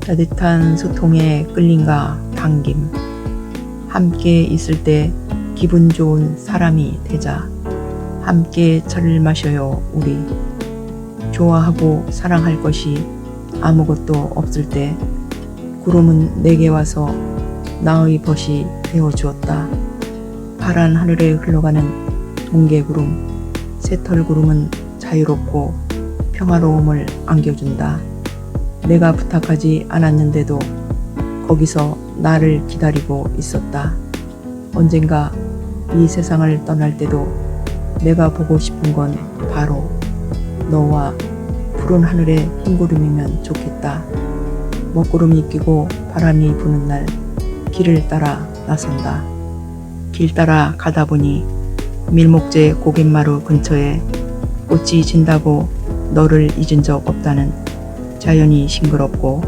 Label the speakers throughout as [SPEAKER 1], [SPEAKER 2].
[SPEAKER 1] 따뜻한 소통에 끌림과 반김. 함께 있을 때 기분 좋은 사람이 되자. 함께 차를 마셔요, 우리. 좋아하고 사랑할 것이 아무것도 없을 때 구름은 내게 와서 나의 벗이 되어 주었다. 파란 하늘에 흘러가는 동계구름, 새털구름은 자유롭고 평화로움을 안겨준다. 내가 부탁하지 않았는데도 거기서 나를 기다리고 있었다. 언젠가 이 세상을 떠날 때도 내가 보고 싶은 건 바로 너와 푸른 하늘의 흰구름이면 좋겠다. 먹구름이 끼고 바람이 부는 날 길을 따라 나선다. 길 따라 가다 보니 밀목재 고갯마루 근처에 꽃이 진다고 너를 잊은 적 없다는 자연이 싱그럽고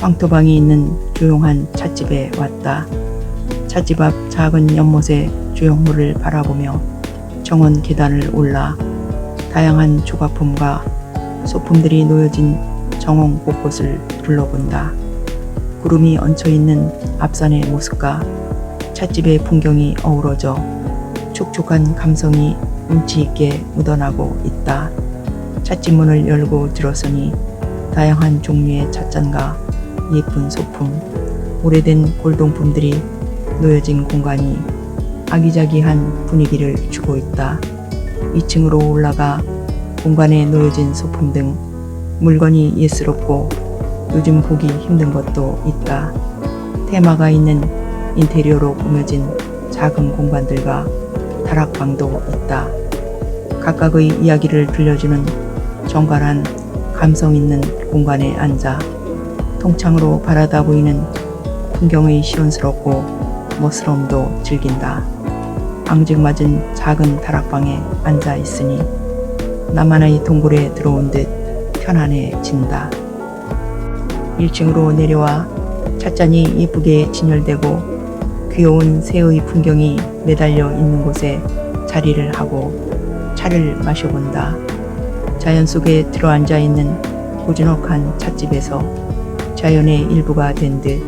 [SPEAKER 1] 황토방이 있는 조용한 찻집에 왔다. 찻집 앞 작은 연못의 조형물을 바라보며 정원 계단을 올라 다양한 조각품과 소품들이 놓여진 정원 곳곳을 둘러본다. 구름이 얹혀 있는 앞산의 모습과 찻집의 풍경이 어우러져 촉촉한 감성이 운치 있게 묻어나고 있다. 찻집 문을 열고 들어서니 다양한 종류의 찻잔과 예쁜 소품, 오래된 골동품들이 놓여진 공간이 아기자기한 분위기를 주고 있다. 2층으로 올라가 공간에 놓여진 소품 등 물건이 예스럽고 요즘 보기 힘든 것도 있다. 테마가 있는 인테리어로 꾸며진 작은 공간들과 다락방도 있다. 각각의 이야기를 들려주는 정갈한 감성 있는 공간에 앉아 통창으로 바라다 보이는 풍경의 시원스럽고 멋스러움도 즐긴다. 앙증맞은 작은 다락방에 앉아 있으니 나만의 동굴에 들어온 듯 편안해진다. 1층으로 내려와 찻잔이 예쁘게 진열되고 귀여운 새의 풍경이 매달려 있는 곳에 자리를 하고 차를 마셔본다. 자연 속에 들어앉아 있는 고즈넉한 찻집에서 자연의 일부가 된 듯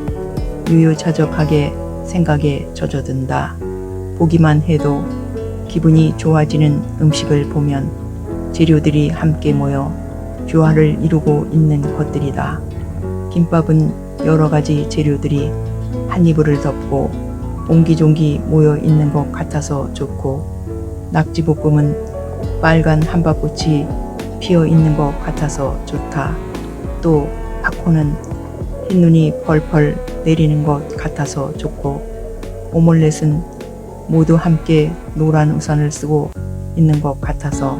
[SPEAKER 1] 유유자적하게 생각에 젖어든다. 보기만 해도 기분이 좋아지는 음식을 보면 재료들이 함께 모여 조화를 이루고 있는 것들이다. 김밥은 여러 가지 재료들이 한 이불을 덮고 옹기종기 모여 있는 것 같아서 좋고 낙지볶음은 빨간 한박꽃이 피어 있는 것 같아서 좋다. 또 팝콘은 흰눈이 펄펄 내리는 것 같아서 좋고 오믈렛은 모두 함께 노란 우산을 쓰고 있는 것 같아서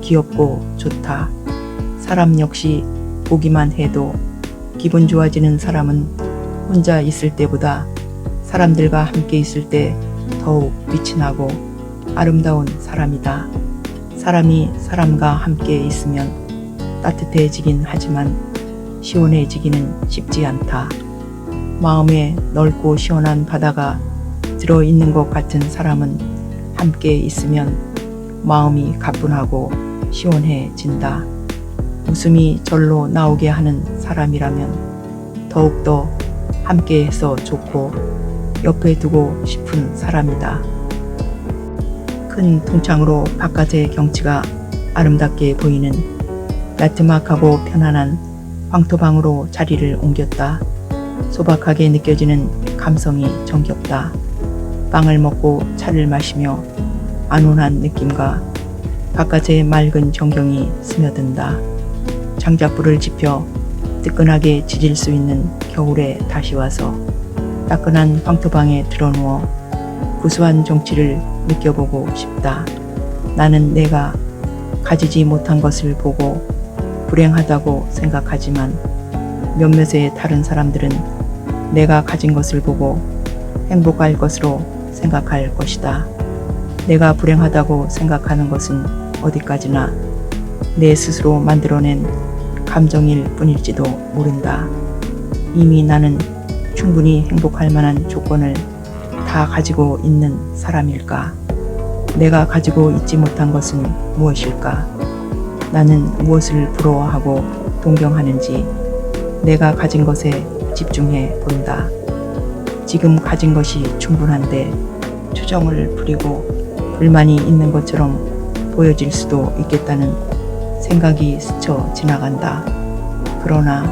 [SPEAKER 1] 귀엽고 좋다. 사람 역시 보기만 해도 기분 좋아지는 사람은 혼자 있을 때보다 사람들과 함께 있을 때 더욱 빛이 나고 아름다운 사람이다. 사람이 사람과 함께 있으면 따뜻해지긴 하지만 시원해지기는 쉽지 않다. 마음에 넓고 시원한 바다가 들어 있는 것 같은 사람은 함께 있으면 마음이 가뿐하고 시원해진다. 웃음이 절로 나오게 하는 사람이라면 더욱더 함께해서 좋고 옆에 두고 싶은 사람이다. 큰 통창으로 바깥의 경치가 아름답게 보이는 나트막하고 편안한 황토방으로 자리를 옮겼다. 소박하게 느껴지는 감성이 정겹다. 빵을 먹고 차를 마시며 안온한 느낌과 바깥의 맑은 전경이 스며든다. 장작불을 지펴 뜨끈하게 지질 수 있는 겨울에 다시 와서 따끈한 황토방에 드러누워 구수한 정취를 느껴보고 싶다. 나는 내가 가지지 못한 것을 보고 불행하다고 생각하지만 몇몇의 다른 사람들은 내가 가진 것을 보고 행복할 것으로 생각할 것이다. 내가 불행하다고 생각하는 것은 어디까지나 내 스스로 만들어낸 감정일 뿐일지도 모른다. 이미 나는 충분히 행복할 만한 조건을 다 가지고 있는 사람일까? 내가 가지고 있지 못한 것은 무엇일까? 나는 무엇을 부러워하고 동경하는지 내가 가진 것에 집중해 본다. 지금 가진 것이 충분한데 추정을 부리고 불만이 있는 것처럼 보여질 수도 있겠다는 생각이 스쳐 지나간다. 그러나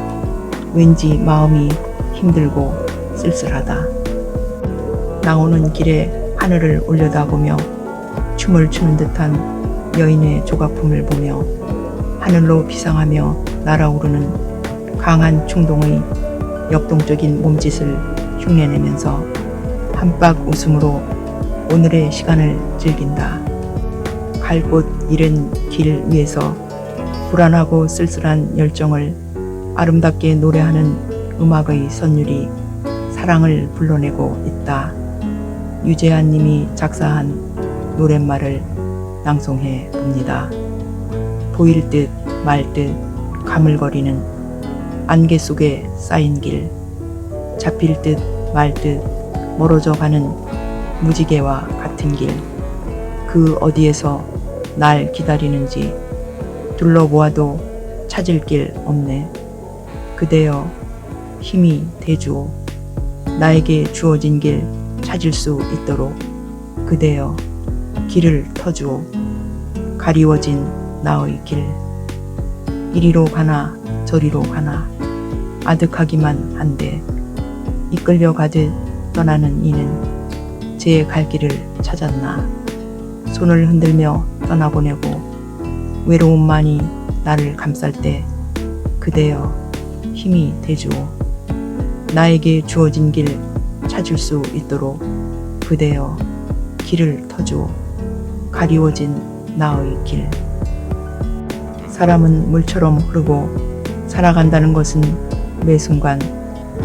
[SPEAKER 1] 왠지 마음이 힘들고 쓸쓸하다. 나오는 길에 하늘을 올려다보며 춤을 추는 듯한 여인의 조각품을 보며 하늘로 비상하며 날아오르는 강한 충동의 역동적인 몸짓을 흉내내면서 한박 웃음으로 오늘의 시간을 즐긴다. 갈 곳 잃은 길 위에서 불안하고 쓸쓸한 열정을 아름답게 노래하는 음악의 선율이 사랑을 불러내고 있다. 유재한 님이 작사한 노랫말을 낭송해 봅니다. 보일 듯 말 듯 가물거리는 안개 속에 쌓인 길, 잡힐 듯 말 듯 멀어져 가는 무지개와 같은 길, 그 어디에서 날 기다리는지 둘러보아도 찾을 길 없네. 그대여 힘이 대주오. 나에게 주어진 길 찾을 수 있도록 그대여 길을 터주오. 가리워진 나의 길. 이리로 가나 저리로 가나 아득하기만 한데 이끌려 가듯 떠나는 이는 제 갈 길을 찾았나 손을 흔들며 떠나보내고 외로움만이 나를 감쌀 때 그대여 힘이 되주오 나에게 주어진 길 찾을 수 있도록 그대여 길을 터주오 가리워진 나의 길 사람은 물처럼 흐르고 살아간다는 것은 매 순간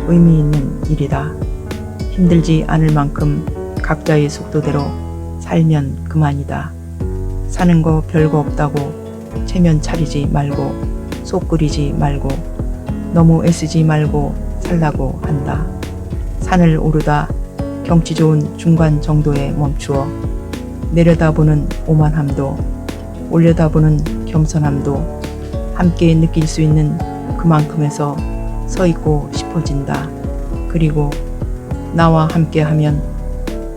[SPEAKER 1] 의미 있는 일이다. 힘들지 않을 만큼 각자의 속도대로 살면 그만이다. 사는 거 별거 없다고 체면 차리지 말고 속 끓이지 말고 너무 애쓰지 말고 살라고 한다. 산을 오르다 경치 좋은 중간 정도에 멈추어 내려다보는 오만함도 올려다보는 겸손함도 함께 느낄 수 있는 그만큼에서 서 있고 싶어진다. 그리고 나와 함께 하면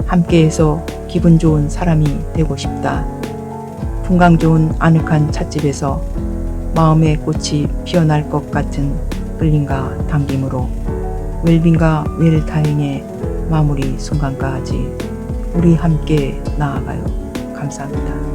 [SPEAKER 1] 함께해서 기분 좋은 사람이 되고 싶다. 풍광 좋은 아늑한 찻집에서 마음의 꽃이 피어날 것 같은 끌림과 당김으로 웰빙과 웰타행의 마무리 순간까지 우리 함께 나아가요. 감사합니다.